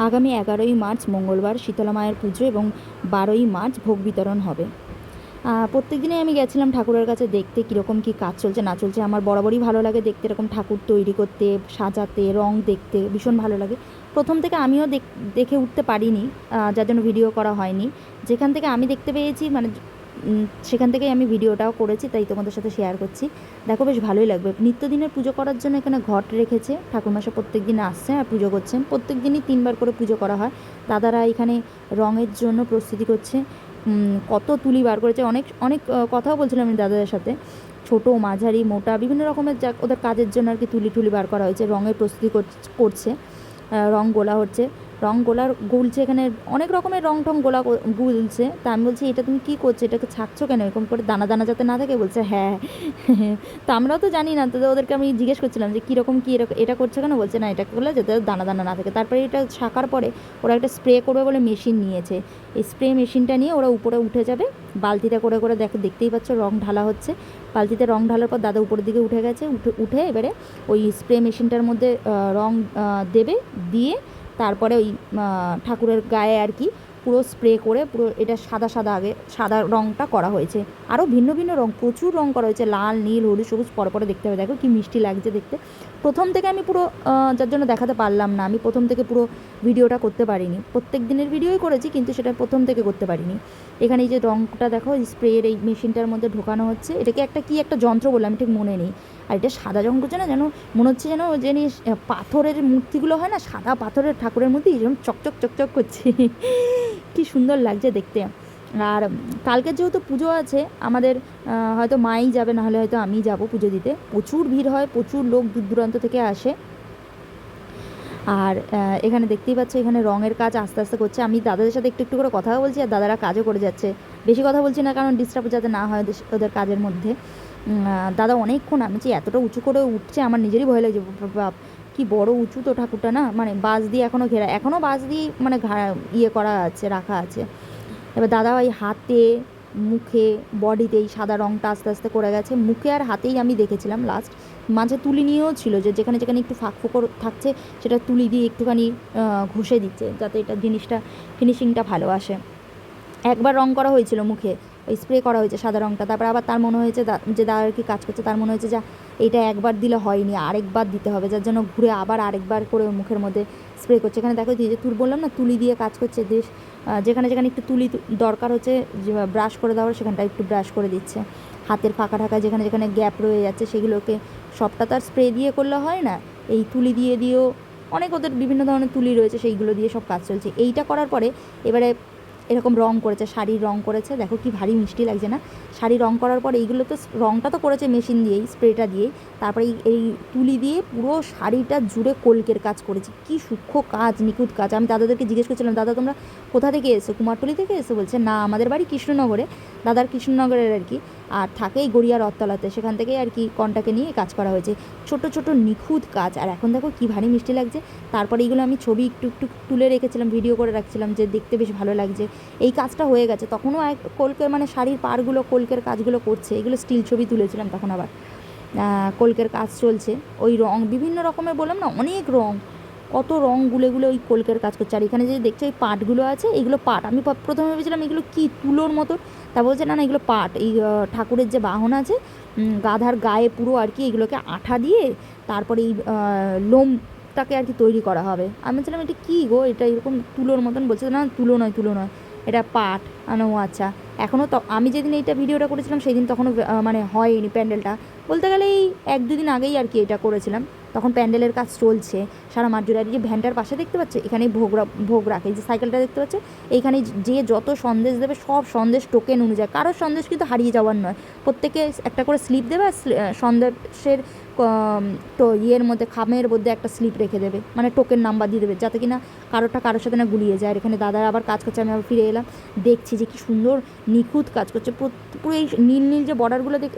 আগামী এগারোই মার্চ মঙ্গলবার শীতলা মায়ের পুজো এবং বারোই মার্চ ভোগ বিতরণ হবে। প্রত্যেক দিনে আমি গেছিলাম ঠাকুরের কাছে দেখতে কীরকম কী কাজ চলছে, না চলছে, আমার বরাবরই ভালো লাগে দেখতে, এরকম ঠাকুর তৈরি করতে, সাজাতে, রং দেখতে, ভীষণ ভালো লাগে। প্রথম থেকে আমিও দেখ- উঠতে পারিনি যার জন্য ভিডিও করা হয়নি। যেখান থেকে আমি দেখতে পেয়েছি মানে সেখান থেকেই আমি ভিডিওটাও করেছি, তাই তোমাদের সাথে শেয়ার করছি। দেখো বেশ ভালোই লাগবে। নিত্যদিনের পুজো করার জন্য এখানে ঘট রেখেছে। ঠাকুরমাসা প্রত্যেক দিন আসছে আর পুজো করছেন। প্রত্যেক দিনই তিনবার করে পুজো করা হয়। দাদারা এখানে রঙের জন্য প্রস্তুতি করছে। কত তুলি বার করেছে। অনেক অনেক কথাও বলছিলাম আমি দাদাদের সাথে। ছোট, মাঝারি, মোটা, বিভিন্ন রকমের যা, ওদের কাজের জন্য আর কি তুলি টুলি বার করা হয়েছে। রঙের প্রস্তুতি করছ- রং গোলা হচ্ছে। রং গোলার গুলছে এখানে। অনেক রকমের রং টং গোলা গুলছে। তা আমি বলছি, এটা তুমি কী করছ? এটাকে ছাড়ছো কেন? এরকম করে দানা দানা যাতে না থাকে? বলছে হ্যাঁ। তো আমরাও তো জানি না। তো ওদেরকে আমি জিজ্ঞেস করছিলাম যে, কীরকম কী এরকম এটা করছে কেন? বলছে, না, এটা করলে যাতে দানা দানা না থাকে। তারপরে এটা শাকার পরে ওরা একটা স্প্রে করবে বলে মেশিন নিয়েছে। এই স্প্রে মেশিনটা নিয়ে ওরা উপরে উঠে যাবে। বালতিটা করে করে দেখো, দেখতেই পাচ্ছ রং ঢালা হচ্ছে। বালতিতে রং ঢালার পর দাদা উপরের দিকে উঠে গেছে। উঠে উঠে এবারে ওই স্প্রে মেশিনটার মধ্যে রং দেবে। দিয়ে তারপরে ওই ঠাকুরের গায়ে আর কি পুরো স্প্রে করে পুরো এটা সাদা সাদা আগে, সাদা রংটা করা হয়েছে। আরও ভিন্ন ভিন্ন রং, প্রচুর রং করা হয়েছে, লাল, নীল, হলুদ, সবুজ পরে পরে দেখতে হবে। দেখো কি মিষ্টি লাগছে দেখতে। প্রথম থেকে আমি পুরো যার জন্য দেখাতে পারলাম না, আমি প্রথম থেকে পুরো ভিডিওটা করতে পারিনি। প্রত্যেক দিনের ভিডিওই করেছি, কিন্তু সেটা প্রথম থেকে করতে পারিনি। এখানে এই যে রঙটা দেখো স্প্রের এই মেশিনটার মধ্যে ঢোকানো হচ্ছে। এটাকে একটা কি একটা যন্ত্র বলে আমি ঠিক মনে নেই। আর এটা সাদা রং করছে না যেন মনে হচ্ছে যেন জিনিস, পাথরের মূর্তিগুলো হয় না, সাদা পাথরের ঠাকুরের মধ্যে যেরকম চকচক চকচক করছে। কি সুন্দর লাগছে দেখতে। আর কালকে যেহেতু পুজো আছে, আমাদের হয়তো মাই যাবে, নাহলে হয়তো আমি যাব পুজো দিতে। প্রচুর ভিড় হয়, প্রচুর লোক দূর দূরান্ত থেকে আসে। আর এখানে দেখতেই পাচ্ছ, এখানে রঙের কাজ আস্তে আস্তে করছে। আমি দাদাদের সাথে একটু একটু করে কথা বলছি, আর দাদারা কাজও করে যাচ্ছে। বেশি কথা বলছি না, কারণ ডিস্টার্ব যাতে না হয় ওদের- কাজের মধ্যে। দাদা অনেকক্ষণ, আমি যে এতটা উঁচু করে উঠছে, আমার নিজেরই ভয় লাগছে কি বড় উঁচু তো ঠাকুরটা না? মানে বাঁশ দিয়ে এখনও ঘেরা এখনও বাঁশ দিয়ে মানে ইয়ে করা আছে, রাখা আছে। এবার দাদা ওই হাতে, মুখে বডিতে এই সাদা রঙটা আস্তে আস্তে করে গেছে। মুখে আর হাতেই আমি দেখেছিলাম লাস্ট মাঝে তুলি নিয়েও ছিল যে যেখানে যেখানে একটু ফাঁক ফোকর থাকছে, সেটা তুলি দিয়ে একটুখানি ঘষে দিচ্ছে, যাতে এটা জিনিসটা ফিনিশিংটা ভালো আসে। একবার রং করা হয়েছিল মুখে। ওই স্প্রে করা হয়েছে সাদা রঙটা তারপর আবার তার মনে হয়েছে যে দাদা আর কি কাজ করছে, তার মনে হয়েছে যে এইটা একবার দিলে হয়নি, আরেকবার দিতে হবে, যার জন্য ঘুরে আবার আরেকবার করে মুখের মধ্যে স্প্রে করছে। এখানে দেখো যে তুই বললাম না, তুলি দিয়ে কাজ করছে দেশ যেখানে যেখানে একটু তুলি দরকার হচ্ছে ব্রাশ করে দেওয়ার সেখানটা একটু ব্রাশ করে দিচ্ছে। হাতের ফাঁকা ঢাকা যেখানে যেখানে গ্যাপ রয়ে যাচ্ছে, সেগুলোকে সবটা তো আর স্প্রে দিয়ে করলে হয় না। এই তুলি দিয়ে দিয়েও অনেক ওদের বিভিন্ন ধরনের তুলি রয়েছে, সেইগুলো দিয়ে সব কাজ চলছে। এইটা করার পরে এবারে এরকম রং করেছে, শাড়ির রং করেছে। দেখো কি ভারী মিষ্টি লাগছে না। শাড়ি রং করার পর এইগুলো তো রংটা তো করেছে মেশিন দিয়েই, স্প্রেটা দিয়েই। তারপরে এই তুলি দিয়ে পুরো শাড়িটা জুড়ে কলকের কাজ করেছে। কি সূক্ষ্ম কাজ, নিখুঁত কাজ। আমি দাদাদেরকে জিজ্ঞেস করছিলাম, দাদা, তোমরা কোথা থেকে এসো কুমারটুলি থেকে এসো বলছে, না, আমাদের বাড়ি কৃষ্ণনগরে। দাদার কৃষ্ণনগরের আর কি। আর থাকে এই গড়িয়া সেখান থেকেই আর কি কন্টাকে নিয়ে কাজ করা হয়েছে। ছোট ছোট, নিখুঁত কাজ। আর এখন দেখো কি ভারী মিষ্টি লাগছে। তারপরে এইগুলো আমি ছবি একটু একটু তুলে রেখেছিলাম, ভিডিও করে রাখছিলাম যে দেখতে বেশ ভালো লাগছে। এই কাজটা হয়ে গেছে। তখনও এক কলকের মানে শাড়ির পাড়গুলো, কলকের কাজগুলো করছে। এগুলো স্টিল ছবি তুলেছিলাম তখন আবার। কলকের কাজ চলছে। ওই রং, বিভিন্ন রকমের বললাম না, অনেক রং। কত রং গুলে গুলে ওই কলকের কাজ করছে। আর এখানে যে দেখছ ওই পাটগুলো আছে, এগুলো পাট। আমি প্রথমে ভেবেছিলাম এগুলো কি তুলোর মতো তা বলছে, না না, এগুলো পাট। এই ঠাকুরের যে বাহন আছে গাধার গায়ে পুরো আর কি এগুলোকে আঠা দিয়ে তারপরে এই লোমটাকে আর কি তৈরি করা হবে। আমি বলছিলাম, এটা কী গো? এটা এরকম তুলোর মতন? বলছে না, তুলো নয় তুলো নয়। এটা পাট আনো আচ্ছা এখনও তো আমি যেদিন এইটা ভিডিওটা করেছিলাম সেই দিন তখনও মানে হয়নি প্যান্ডেলটা। বলতে গেলে এই এক দুদিন আগেই আর কি এটা করেছিলাম। তখন প্যান্ডেলের কাজ চলছে। সারা এই যে ভ্যানটার পাশে দেখতে পাচ্ছে? এখানেই ভোগ ভোগ রাখে। যে সাইকেলটা দেখতে পাচ্ছে? এইখানে যে যত সন্দেশ দেবে, সব সন্দেশ টোকেন অনুযায়ী। কারোর সন্দেশ কিন্তু হারিয়ে যাওয়ার নয়। প্রত্যেকে একটা করে স্লিপ দেবে আর সন্দেশের তো ইয়ের মধ্যে, খামের মধ্যে একটা স্লিপ রেখে দেবে। মানে টোকেন নাম্বার দিয়ে দেবে, যাতে কিনা কারোরটা কারোর সাথে না গুলিয়ে যায়। আর এখানে দাদার আবার কাজ করছে, আমি আবার ফিরে এলাম। দেখছি যে কি সুন্দর নিখুঁত কাজ করছে। পুরো- এই নীল নীল যে বর্ডারগুলো দেখ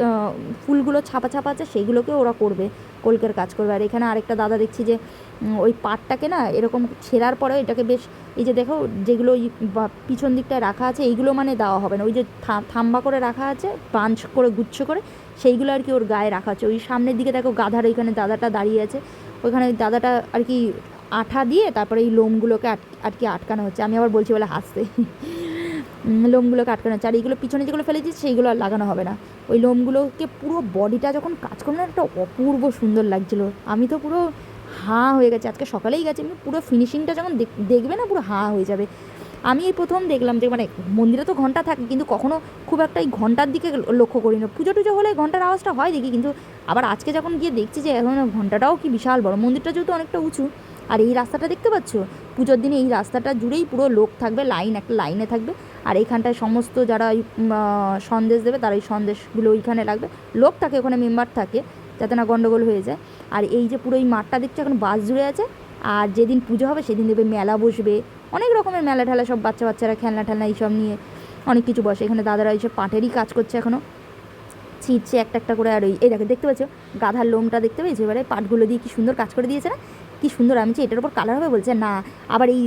ফুলগুলো ছাপা ছাপা আছে সেইগুলোকেও ওরা করবে, কলকের কাজ করবে। আর এখানে আরেকটা দাদা দেখছি যে ওই পাটটাকে না এরকম ছেঁড়ার পরে এটাকে বেশ, এই যে দেখো, যেগুলো ওই পিছন দিকটায় রাখা আছে, এইগুলো মানে দেওয়া হবে না। ওই যে থাম্বা করে রাখা আছে পাঞ্চ করে, গুচ্ছ করে, সেইগুলো আর কি ওর গায়ে রাখা আছে। ওই সামনের দিকে দেখো গাধার ওইখানে দাদাটা দাঁড়িয়ে আছে। ওইখানে ওই দাদাটা আর কি আঠা দিয়ে তারপরে এই লোমগুলোকে আট আটকে আটকানো হচ্ছে। আমি আবার বলছি বলে হাসতে। লোমগুলোকে আটকানো হচ্ছে আর এইগুলো পিছনে যেগুলো ফেলে দিচ্ছে সেইগুলো আর লাগানো হবে না। ওই লোমগুলোকে পুরো বডিটা যখন কাজ করবে না, একটা অপূর্ব সুন্দর লাগছিল। আমি তো পুরো হাঁ হয়ে গেছে। আজকে সকালেই গেছে, আমি পুরো ফিনিশিংটা যখন দেখ- দেখবে না, পুরো হাঁ হয়ে যাবে। আমি এই প্রথম দেখলাম যে মানে মন্দিরে তো ঘণ্টা থাকে, কিন্তু কখনো খুব একটা এই ঘণ্টার দিকে লক্ষ্য করি না। পুজো টুজো হলে ঘণ্টার আওয়াজটা হয় দেখি, কিন্তু আবার আজকে যখন গিয়ে দেখছি যে, এখন ঘন্টাটাও কি বিশাল বড়। মন্দিরটা যেহেতু অনেকটা উঁচু আর এই রাস্তাটা দেখতে পাচ্ছ? পুজোর দিনে এই রাস্তাটা জুড়েই পুরো লোক থাকবে, লাইন, একটা লাইনে থাকবে। আর এইখানটায় সমস্ত যারা সন্দেশ দেবে, তারা এই সন্দেশগুলো ওইখানে লাগবে লোক থাকে, ওখানে মেম্বার থাকে, যাতে না গন্ডগোল হয়ে যায়। আর এই যে পুরো এই মাঠটা দেখছ, এখন বাস জুড়ে আছে। আর যেদিন পুজো হবে, সেদিন দেবে মেলা বসবে। অনেক রকমের মেলা ঠেলা, সব বাচ্চা বাচ্চারা খেলনা ঠেলনা এইসব নিয়ে অনেক কিছু বসে। এখানে দাদারা এইসব পাটেরই কাজ করছে এখনও ছিটছে একটা একটা করে, আর ওই, এই দেখো, দেখতে পাচ্ছ? গাধার লোমটা দেখতে পেয়েছ? এবারে পাটগুলো দিয়ে কি সুন্দর কাজ করে দিয়েছে না? কি সুন্দর, আমি যে এটার উপর কালার হবে বলছে না, আবার এই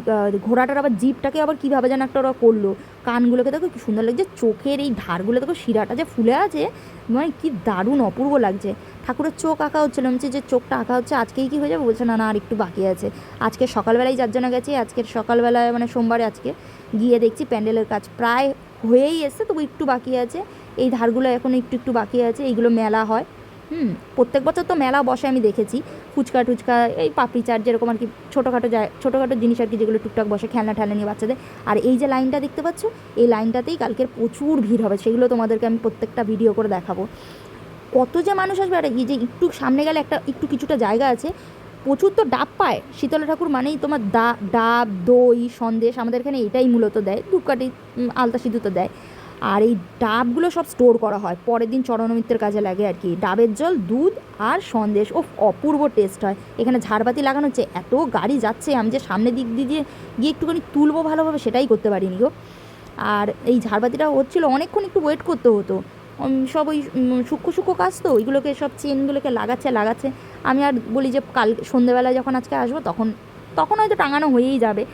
ঘোড়াটার আবার জিপটাকে আবার কীভাবে যেন একটা ওরা করল, কানগুলোকে দেখো কি সুন্দর লাগছে, চোখের এই ধারগুলো, দেখো শিরাটা যে ফুলে আছে মানে কি দারুণ অপূর্ব লাগছে। ঠাকুরের চোখ আঁকা হচ্ছিল বলছি যে চোখটা আঁকা হচ্ছে, আজকেই কি হয়ে যাবে? বলছে, না না, আর একটু বাকি আছে। আজকে সকালবেলায় যার জন্য গেছি, আজকের সকালবেলায় মানে সোমবারে আজকে গিয়ে দেখছি প্যান্ডেলের কাজ প্রায় হয়েই এসছে, তবু একটু বাকি আছে। এই ধারগুলো এখন একটু একটু বাকি আছে, এইগুলো মেলা হয়। হুম, প্রত্যেক বছর তো মেলা বসে আমি দেখেছি। ফুচকা টুচকা, এই পাপড়ি চাট যেরকম আর কি ছোটোখাটো যায়, ছোটোখাটো জিনিস আর কি যেগুলো টুকটাক বসে খেলনা ঠেলনা নিয়ে বাচ্চাদের। আর এই যে লাইনটা দেখতে পাচ্ছ, এই লাইনটাতেই কালকের প্রচুর ভিড় হবে, সেগুলো তোমাদেরকে আমি প্রত্যেকটা ভিডিও করে দেখাবো। কত যে মানুষ আসবে, আর এই যে একটু সামনে গেলে একটা, একটু কিছুটা জায়গা আছে, প্রচুর তো ডাব পায়। শীতলা ঠাকুর মানেই তোমার দা, ডাব, দই, সন্দেশ আমাদের এখানে এটাই মূলত দেয়, ধূপকাঠি আলতা সিঁদুর তো দেয়। আর এই ডাবগুলো সব স্টোর করা হয়। পরের দিন চরণমিত্রের কাজে লাগে আর কি। ডাবের জল, দুধ আর সন্দেশ। ও অপূর্ব টেস্ট হয়। এখানে ঝাড়বাতি লাগানো হচ্ছে। এত গাড়ি যাচ্ছে, আমি যে সামনে দিক দিয়ে গিয়ে একটুখানি তুলবো ভালোভাবে সেটাই করতে পারিনি গো। আর এই ঝাড়বাতিটা হচ্ছিল, অনেকক্ষণ একটু ওয়েট করতে হতো। সব ওই সূক্ষ্ম সূক্ষ্ম কাজ তো, ওইগুলোকে সব চেনগুলোকে লাগাচ্ছে লাগাচ্ছে। আমি আর বলি যে, কাল সন্ধেবেলায় যখন আজকে আসব, তখন তখন হয়তো টাঙানো হয়েই যাবে।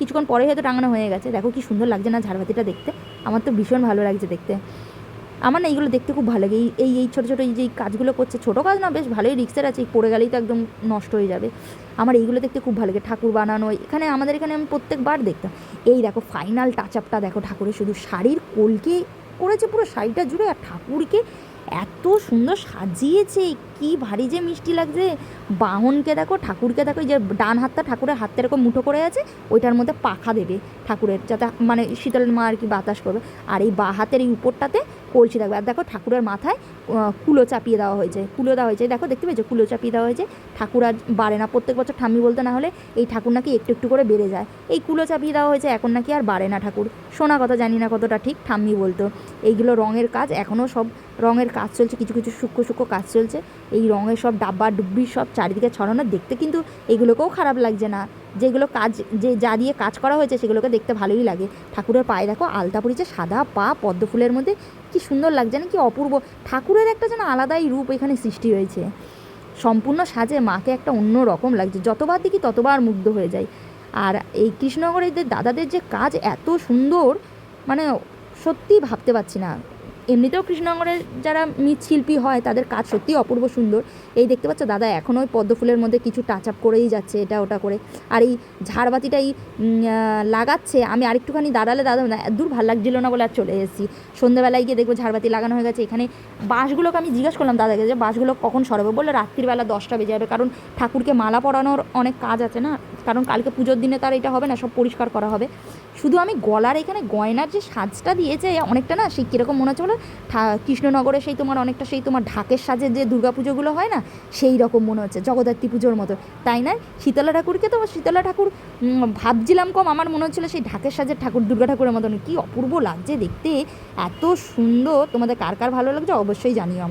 কিছুক্ষণ পরে হয়তো টাঙানো হয়ে গেছে। দেখো কি সুন্দর লাগছে না ঝাড়বাতিটা দেখতে। আমার তো ভীষণ ভালো লাগছে দেখতে। আমার না এইগুলো দেখতে খুব ভালো লাগে। এই এই ছোটো ছোটো, এই যে কাজগুলো করছে, ছোটো কাজ না বেশ ভালোই রিক্সের আছে, পড়ে গেলেই তো একদম নষ্ট হয়ে যাবে। আমার এইগুলো দেখতে খুব ভালো লাগে। ঠাকুর বানানো, এখানে আমাদের এখানে আমি প্রত্যেকবার দেখতাম। এই দেখো ফাইনাল টাচ আপটা দেখো ঠাকুরের শুধু শাড়ির কোলকে করেছে, পুরো শাড়িটা জুড়ে, আর ঠাকুরকে এত সুন্দর সাজিয়েছে, কি ভারী যে মিষ্টি লাগছে। বাহনকে দেখো, ঠাকুরকে দেখো যে ডান হাতটা ঠাকুরের হাতটা এরকম মুঠো করে আছে, ওইটার মধ্যে পাখা দেবে ঠাকুরের, যাতে মানে শীতল মা আর কি বাতাস করবে। আর এই বা হাতের এই উপরটাতে কলসি থাকবে। আর দেখো ঠাকুরের মাথায় কুলো চাপিয়ে দেওয়া হয়েছে। কুলো দেওয়া হয়েছে। দেখো, দেখতে পেয়েছ? কুলো চাপিয়ে দেওয়া হয়েছে। ঠাকুর আর বাড়ে না। প্রত্যেক বছর ঠাম্মি বলতে না হলে এই ঠাকুর নাকি একটু একটু করে বেড়ে যায়। এই কুলো চাপিয়ে দেওয়া হয়েছে, এখন নাকি আর বাড়ে না ঠাকুর। শোনা কথা জানি না কতটা ঠিক, ঠাম্মি বলতো। এইগুলো রঙের কাজ এখনও সব রঙের কাজ চলছে। কিছু কিছু সূক্ষ্ম সূক্ষ্ম কাজ চলছে। এই রঙের সব ডাব্বা, ডুব্বি সব চারিদিকে ছড়ানো, দেখতে কিন্তু এগুলোকেও খারাপ লাগছে না। যেগুলো কাজ, যে যা দিয়ে কাজ করা হয়েছে, সেগুলোকে দেখতে ভালোই লাগে। ঠাকুরের পায়ে দেখো আলতা পড়েছে, সাদা পা, পদ্ম ফুলের মধ্যে। কি সুন্দর লাগছে না কি অপূর্ব? ঠাকুরের একটা যেন আলাদাই রূপ এখানে সৃষ্টি হয়েছে। সম্পূর্ণ সাজে মাকে একটা অন্য রকম লাগছে, যতবার দেখি ততবার মুগ্ধ হয়ে যায়। আর এই কৃষ্ণনগরের দাদাদের যে কাজ এত সুন্দর মানে সত্যি ভাবতে পারছি না। এমনিতেও কৃষ্ণনগরের যারা মৃৎশিল্পী হয়, তাদের কাজ সত্যিই অপূর্ব সুন্দর। এই দেখতে পাচ্ছ, দাদা এখনও ওই পদ্ম ফুলের মধ্যে কিছু টাচ আপ করেই যাচ্ছে, এটা ওটা করে। আর এই ঝাড়বাতিটা এই লাগাচ্ছে, আমি আরেকটুখানি দাঁড়ালে দাদা দূর ভালো লাগছিল না বলে আর চলে এসেছি। সন্ধ্যেবেলায় গিয়ে দেখব ঝাড়বাতি লাগানো হয়ে গেছে। এখানে বাঁশগুলোকে আমি জিজ্ঞেস করলাম দাদাকে যে, বাঁশগুলো কখন সরাবে? বলল, রাত্রিবেলা দশটা বেজে যাবে। কারণ ঠাকুরকে মালা পরানোর অনেক কাজ আছে না? কারণ কালকে পুজোর দিনে তার এটা হবে না, সব পরিষ্কার করা হবে। শুধু আমি গলার এখানে গয়নার যে সাজটা দিয়েছে, অনেকটা না, সেই কীরকম মনে হচ্ছে বলো কৃষ্ণনগরে সেই তোমার অনেকটা সেই তোমার ঢাকের সাজের যে দুর্গাপুজোগুলো হয় না, সেই রকম মনে হচ্ছে, জগদ্ধাত্রী পুজোর মতো। তাই না? শীতলা ঠাকুরকে তো শীতলা ঠাকুর ভাবছিলাম কম, আমার মনে হচ্ছিল সেই ঢাকের সাজের ঠাকুর, দুর্গা ঠাকুরের মতন। কী অপূর্ব লাগছে দেখতে, এত সুন্দর। তোমাদের কার কার ভালো লাগছে অবশ্যই জানিও আমার